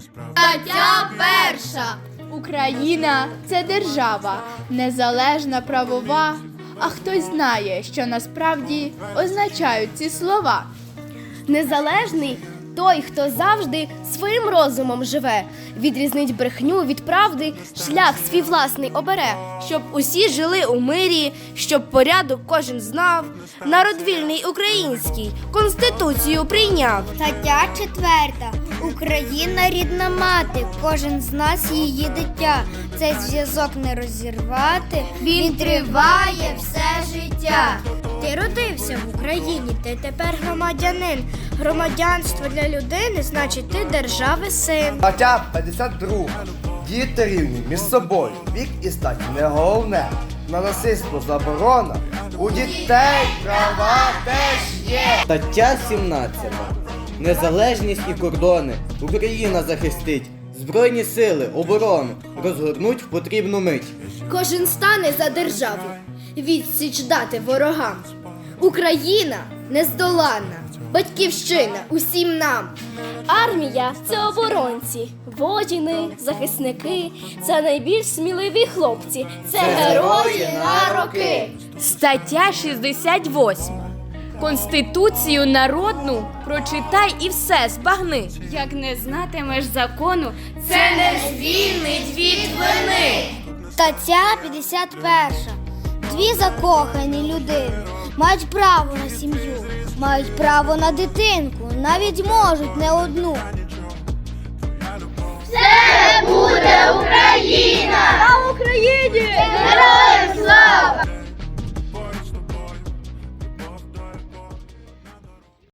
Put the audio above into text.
Стаття перша. Україна це держава, незалежна правова. А хтось знає, що насправді означають ці слова. Незалежний той, хто завжди своїм розумом живе, відрізнить брехню від правди, шлях свій власний обере, щоб усі жили у мирі, щоб порядок кожен знав. Народ вільний український конституцію прийняв. Стаття четверта. Україна рідна мати, кожен з нас її дитя. Цей зв'язок не розірвати. Він триває все життя. Ти родився в Україні, ти тепер громадянин. Громадянство для людини значить ти держави син. Стаття 52. Діти рівні між собою. Вік і стать не головне. На насильство заборона. У дітей права теж є. Стаття 17. Незалежність і кордони. Україна захистить. Збройні сили, оборону розгорнуть в потрібну мить. Кожен стане за державу, відсіч дати ворогам. Україна нездоланна, батьківщина усім нам. Армія це оборонці, воїни, захисники, це найбільш сміливі хлопці, це, герої на роки. Стаття 68. Конституцію народну прочитай і все збагни. Як не знатимеш закону, Це не звільнить від вини. Стаття 51. Дві закохані людини мають право на сім'ю, мають право на дитинку, навіть можуть не одну.